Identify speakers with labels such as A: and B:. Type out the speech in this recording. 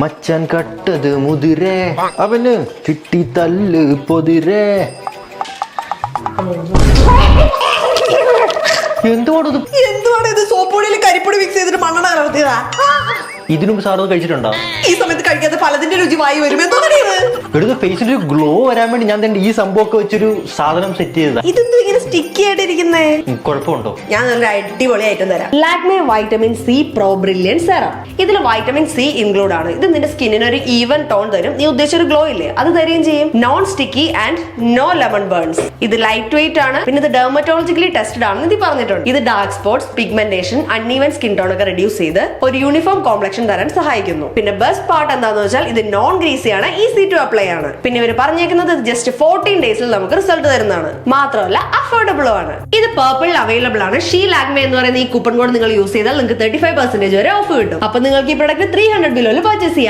A: മച്ചാൻ കട്ടത് മുതിരേ. അവന് കിട്ടി തല്ല് പൊതിരേ. എന്തുകൊണ്ടത്
B: എന്തുവാണ് ഇത്? കരിപ്പൊടി മിക്സ് ചെയ്തിട്ട് മണ്ണെണ്ണ കലർത്തിയതാ
A: ഇതിനു മുമ്പ് സാറ് കഴിച്ചിട്ടുണ്ടോ?
B: ഈ സമയത്ത് കഴിക്കാത്ത പലതിന്റെ രുചി വായി വരും
A: എടുത്ത് ഫേസിൽ ഒരു ഗ്ലോ വരാൻ വേണ്ടി ഞാൻ തന്നെ ഈ സംഭവമൊക്കെ വെച്ചൊരു സാധനം സെറ്റ് ചെയ്തതാ.
B: ഇതെന്തോ ഇങ്ങനെ സ്റ്റിക്കി ആയിട്ടിരിക്കുന്നേ
A: കുഴപ്പമുണ്ടോ?
B: ഞാൻ നല്ല അടിപൊളിയായിട്ടും തരാം. Lakme vitamin C pro brilliant serum ഇതിൽ വൈറ്റമിൻ സി ഇൻക്ലൂഡ് ആണ്. ഇത് നിന്റെ സ്കിന്നിന് ഒരു ഈവൻ ടോൺ തരും. നീ ഉദ്ദേശിച്ച ഒരു ഗ്ലോ ഇല്ലേ? അത് തരുകയും ചെയ്യും. Non sticky and no lemon burns ഇത് ലൈറ്റ് വെയിറ്റ് ആണ്. പിന്നെ ഇത് ഡെർമറ്റോളജിക്കലി ടെസ്റ്റഡ് ആണെന്ന് ഇത് പറഞ്ഞിട്ടുണ്ട്. ഇത് dark spots pigmentation uneven skin tone ഒക്കെ റെഡ്യൂസ് ചെയ്ത് ഒരു യൂണിഫോം കോംപ്ലക്ഷൻ തരാൻ സഹായിക്കുന്നു. പിന്നെ ബെസ്റ്റ് പാർട്ട് എന്താണെന്ന് വെച്ചാൽ ഇത് നോൺ ഗ്രീസി ആണ് ഈസി ടു അപ്ലൈ ആണ്. പിന്നെ ഇവർ പറഞ്ഞേക്കുന്നത് ജസ്റ്റ് ഫോർട്ടീൻ ഡേയ്സിൽ നമുക്ക് റിസൾട്ട് തരുന്നതാണ്. മാത്രമല്ല അഫോർഡബിൾ ആണ്. ഇത് പേർപ്പിൾ അവൈലബിൾ ആണ്. ഷീ ലാഗ്മേ എന്ന് പറയുന്ന ഈ കൂപ്പൺ കോഡ് നിങ്ങൾ യൂസ് ചെയ്താൽ നിങ്ങൾക്ക് തേർട്ടി ഫൈവ് പെർസെന്റേജ് വരെ ഓഫ് കിട്ടും. അപ്പൊ നിങ്ങൾക്ക് ഈ പ്രൊഡക്റ്റ് ത്രീ ഹൺഡ്രഡ് ബിലോയിൽ പർച്ചേസ് ചെയ്യാം.